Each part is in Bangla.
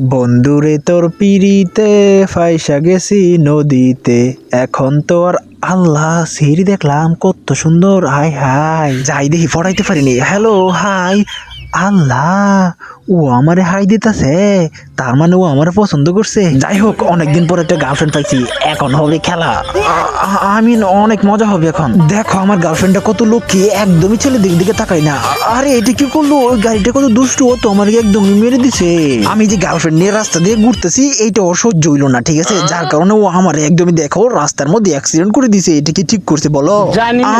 বন্ধুরে তোর পিড়িতে, ফাইসা গেছি নদীতে। এখন তো আর আল্লাহ সিঁড়ি দেখলাম, কত সুন্দর, হাই হাই। যাই দেখি, পড়াইতে পারিনি। হ্যালো, হাই, আল্লাহ ও আমারে হাই দিতেছে। তার মানে ও আমার পছন্দ করছে। যাই হোক অনেকদিন পর একটা গার্লফ্রেন্ড পাইছি। এখন হবে খেলা। আমি অনেক মজা হবে এখন। দেখো আমার গার্লফ্রেন্ডটা কত লক্ষ্মী একদমই ছেলে দিক দিকে তাকাই না। আরে এটা কি করল? ওই গাড়িটা কত দুষ্টু ও তো আমার একদমই মেরে দিছে। আমি যে গার্লফ্রেন্ড নিয়ে রাস্তা দিয়ে ঘুরতেছি এইটা ওর সহ্য হইল না ঠিক আছে? যার কারণে ও আমার একদমই দেখো রাস্তার মধ্যে অ্যাক্সিডেন্ট করে দিছে। এটা কি ঠিক করছে বলো?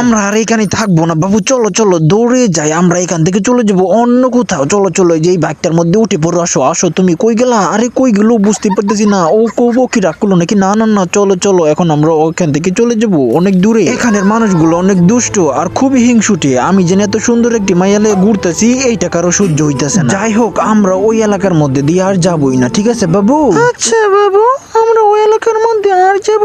আমরা আর এখানে থাকব না বাবু চলো চলো দৌড়ে যাই। আমরা এখান থেকে চলে যাব অন্য কোথাও। চলো চলো এই যে এই বাইকটার মধ্যে উঠে পড়ো, আসো আসো, তুমি কই গেলা? আরে কই গেলো? বুঝতে পারতেছি না। ও কবো কি রাগ করল নাকি? না না না, চলো চলো, এখন আমরা ওখান থেকে চলে যাব, অনেক দূরে। এখানের মানুষগুলো অনেক দুষ্ট আর খুবই হিংসুটে। আমি জেনে এত সুন্দর একটি মাইয়ালে ঘুরতেছি, এইটা কারও সহ্য হইতেছে না। যাই হোক, আমরা ওই এলাকার মধ্যে দিয়ে আর যাবোই না, ঠিক আছে, বাবু? আচ্ছা বাবু, আমরা ওই এলাকার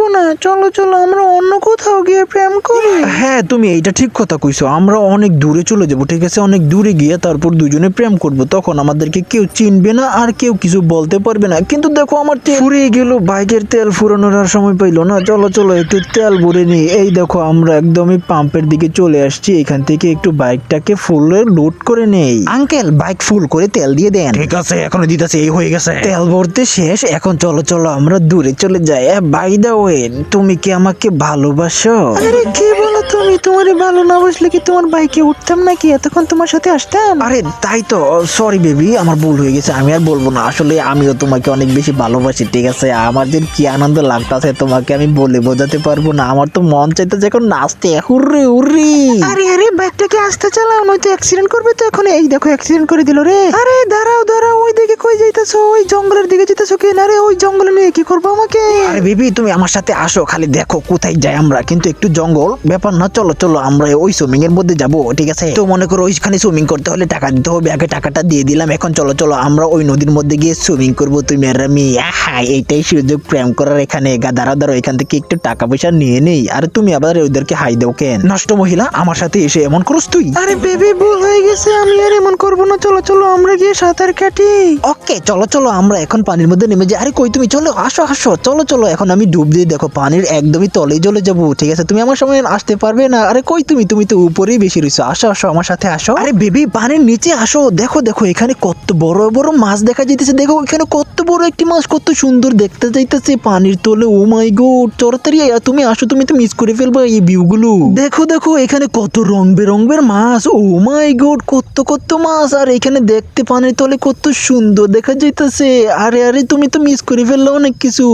যাব না। চলো চলো আমরা অন্য কোথাও গিয়ে প্রেম করি। হ্যাঁ তুমি এইটা ঠিক কথা কইছো। আমরা অনেক দূরে চলে যাব ঠিক আছে? অনেক দূরে গিয়ে তারপর দুজনে প্রেম করব। তখন আমাদেরকে কেউ চিনবে না আর কেউ কিছু বলতে পারবে না। কিন্তু দেখো আমার তেল ফুরিয়ে গেল। বাইকের তেল ফুরানোর আর সময় পাইলো না। চলো চলো একটু তেল ভরে নিই। এই দেখো আমরা একদমই পাম্পের দিকে চলে আসছি। এখান থেকে একটু বাইকটাকে ফুলে লোড করে নেই। আঙ্কেল বাইক ফুল করে তেল দিয়ে দেন। ঠিক আছে এখনও দিতেছে এই হয়ে গেছে। তেল ভরতে শেষ। এখন চলো চলো আমরা দূরে চলে যাই। বাই দা ওয়ে তুমি কি আমাকে ভালোবাসো? আরে কি তুমি তোমার ভালো না বসলে কি তোমার বাইকে উঠতাম নাকি? এতক্ষণ তোমার সাথে আসতাম। আরে তাই তো সরি বেবি আমার ভুল হয়ে গেছে আমি আর বলব না। আসলে আমিও তোমাকে অনেক বেশি ভালোবাসি ঠিক আছে? আমার যে কি আনন্দ লাগতাছে তোমাকে আমি বলে বোঝাতে পারব না। আমার তো মন চাইতেছে এখন নাচতে হুররে হুররি। আরে আরে বাইকটাকে আসতে চালাও নয়তো অ্যাক্সিডেন্ট করবে তো এখন। এই দেখো অ্যাক্সিডেন্ট করে দিল রে। আরে দাঁড়াও দাঁড়াও ওই দিকে কই যাইতেছো? ওই জঙ্গলের দিকে যেতেছো কেন? আরে ওই জঙ্গলে নিয়ে কি করব আমাকে? আরে বেবি তুমি আমার সাথে আসো খালি দেখো কোথায় যাই আমরা। কিন্তু একটু জঙ্গল ব্যাপার না। চলো চলো আমরা ওই সুইমিং এর মধ্যে যাব ঠিক আছে? তো মনে করো ওইখানে সুইমিং করতে হলে টাকা দিতে হবে আগে টাকাটা দিয়ে দিলাম এখন চলো চলো আমরা ওই নদীর মধ্যে গিয়ে সুইমিং করব তুমি আর আমি। আহা এইটাই সুযোগ প্রেম করার এখানে। গা দাঁড়া এখান থেকে একটু টাকা পয়সা নিয়ে নেই। আর তুমি আবার ওদেরকে হাই দাও কেন? নষ্ট মহিলা আমার সাথে এসে এমন করস তুই? আরে বেবি ভুল হয়ে গেছে আমি আর এমন করব না। চলো চলো আমরা গিয়ে সাঁতার কাটি। ওকে চলো চলো আমরা এখন পানির মধ্যে নেমে যাই। আরে কই তুমি? চলো আসো আসো চলো চলো এখন আমি ডুব দিয়ে দেখো পানির একদমই তলেই চলে যাব ঠিক আছে? তুমি আমার সময় আসতে পারবে না? আরে কই তুমি? তুমি তো উপরেই বেশি রয়েছো। আসো আসো আমার সাথে আসো। আরে বেবি পানির নিচে আসো। দেখো দেখো এখানে কত বড় বড় মাছ দেখা যাইতেছে। দেখো এখানে কত বড় একটি মাছ কত সুন্দর দেখতে যাইতেছে পানির তলে। ও মাই গড চরতারি তুমি আসো তুমি তো মিস করে ফেলবে এই ভিউগুলো দেখো দেখো এখানে কত রং বেরঙের মাছ। ও মাই গড কত কত মাছ। আর এখানে দেখতে পানির তলে কত সুন্দর দেখা যাইতেছে। আরে আরে তুমি তো মিস করে ফেললে অনেক কিছু।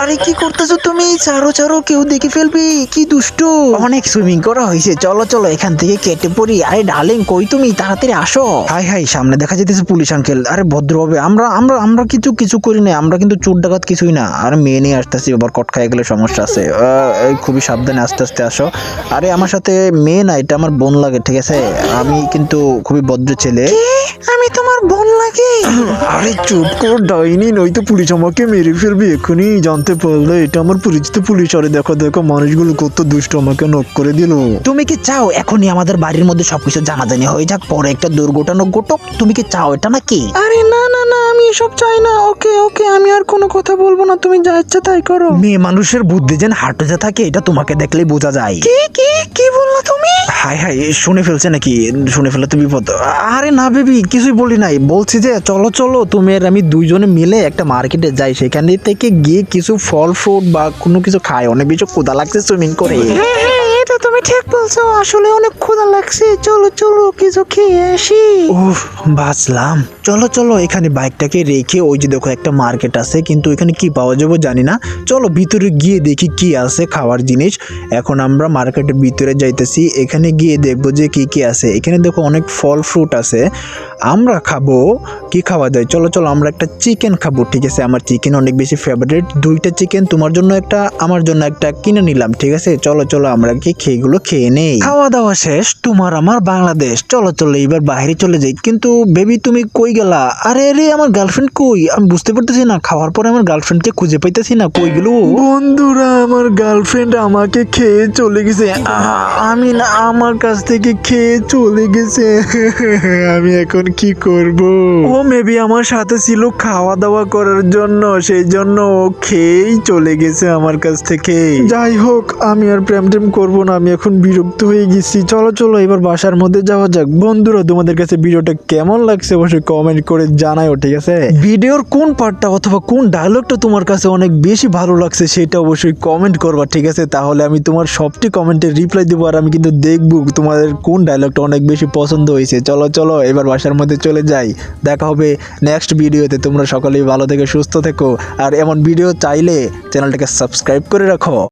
আরে কি করতেছো তুমি? চারো চারো কেউ দেখে ফেলবে? কি দুষ্ট? অনেক সুইমিং করা হয়েছে। চলো চলো এখান থেকে কেটে পড়ি। আরে ডার্লিং কই তুমি? তাড়াতাড়ি আসো। হাই হাই সামনে দেখা যেতেছে পুলিশ আঙ্কেল আরে ভদ্রভাবে আমরা আমরা আমরা কিছু কিছু করি না আমরা কিন্তু চোর ডাকাত কিছুই না। আর মেয়ে নিয়ে আসতেছি আবার কট খাই গেলে সমস্যা আছে। খুবই সাবধানে আস্তে আস্তে আসো। আরে আমার সাথে মেয়ে না এটা আমার বোন লাগে ঠিক আছে? আমি কিন্তু খুবই ভদ্র ছেলে। আমি তোমার বোন লাগে? আরে চুপ কর ডাইনি নয়তো পুলিশ আমাকে মেরে ফেলবে এক্ষুনি জানতে পারলে। এটা আমার পরিচিত পুলিশ। আরে দেখো দেখো মানুষগুলো কত দুষ্ট আমাকে নক করে দিল। তুমি কি চাও এখনই আমাদের বাড়ির মধ্যে সবকিছু জানাজানি হয়ে যাক পরে একটা দুর্ঘটনা ঘটুক? তুমি কি চাও এটা নাকি? আরে না এসব চাই না। ওকে ওকে আমি আর কোনো কথা বলব না। তুমি যা ইচ্ছা তাই করো। মেয়ে মানুষের বুদ্ধি যেন হাঁটতে থাকে এটা তোমাকে দেখলেই বোঝা যায়। কি কি কি বললা তুমি? হাই হাই শুনে ফেলছে নাকি? শুনে ফেলে তো বিপদ। আরে না বেবি কিছুই বলি নাই। বলছি যে চলো চলো তুমি আর আমি দুইজনে মিলে একটা মার্কেটে যাই। সেখান থেকে গিয়ে কিছু ফল ফ্রুট বা কোনো কিছু খাই। অনেক বেশি ক্ষুদা লাগছে সুইমিং করে। এটা তুমি ঠিক বলছো, আসলে অনেক ক্ষুধা লাগছে। চলো চলো, কিছু খেয়ে আসি। উফ, বাঁচলাম। চলো চলো, এখানে বাইকটাকে রেখে ওই যে দেখো একটা মার্কেট আছে, কিন্তু এখানে কি পাওয়া যাবে জানি না। চলো, ভিতরে গিয়ে দেখি কি আছে খাওয়ার জিনিস। এখন আমরা মার্কেটের ভিতরে যাইতেছি, এখানে গিয়ে দেখব যে কি কি আছে। এখানে দেখো অনেক ফল ফ্রুট আছে। আমরা খাব, কি খাওয়া যায়? চলো চলো, আমরা একটা চিকেন খাব, ঠিক আছে? আমার চিকেন অনেক বেশি ফেভারিট দুইটা চিকেন তোমার জন্য একটা, আমার জন্য একটা কিনে নিলাম, ঠিক আছে? চলো চলো, আমরা কি এগুলো খেয়ে নেই। খাওয়া দাওয়া শেষ তোমার আমার বাংলাদেশ। চলো চলো এবার বাইরে চলে যাই। কিন্তু বেবি তুমি কই গেলা? আরে আরে আমার গার্লফ্রেন্ড কই? আমি বুঝতে পারতেছি না। খাওয়ার পরে আমার গার্লফ্রেন্ডকে খুঁজে পাইতেছি না। কই গেল? বন্ধুরা আমার গার্লফ্রেন্ড আমাকে খেয়ে চলে গেছে। আমি না আমার কাছ থেকে খেয়ে চলে গেছে। আমি এখন কি করব? ও মেবি আমার সাথে ছিল খাওয়া দাওয়া করার জন্য। সেই জন্য ও খেয়েই চলে গেছে আমার কাছ থেকে। যাই হোক আমি আর প্রেম টেম করব না। আমি এখন বিরক্ত হয়ে গেছি। চলো চলো, এবার বাসার মধ্যে যাওয়া যাক। বন্ধুরা, তোমাদের কাছে ভিডিওটা কেমন লাগছে অবশ্যই কমেন্ট করে জানাও ঠিক আছে? ভিডিওর কোন পার্টটা অথবা কোন ডায়লগটা তোমার কাছে অনেক বেশি ভালো লাগছে সেটা অবশ্যই কমেন্ট করবা, ঠিক আছে? তাহলে আমি তোমার সবটি কমেন্টে রিপ্লাই দেবো আর আমি কিন্তু দেখব তোমাদের কোন ডায়লগটা অনেক বেশি পছন্দ হয়েছে। চলো চলো, এবার বাসার মধ্যে চলে যাই। দেখা হবে নেক্সট ভিডিওতে তোমরা সকলেই ভালো থেকে, সুস্থ থেকো। আর এমন ভিডিও চাইলে চ্যানেলটাকে সাবস্ক্রাইব করে রাখো।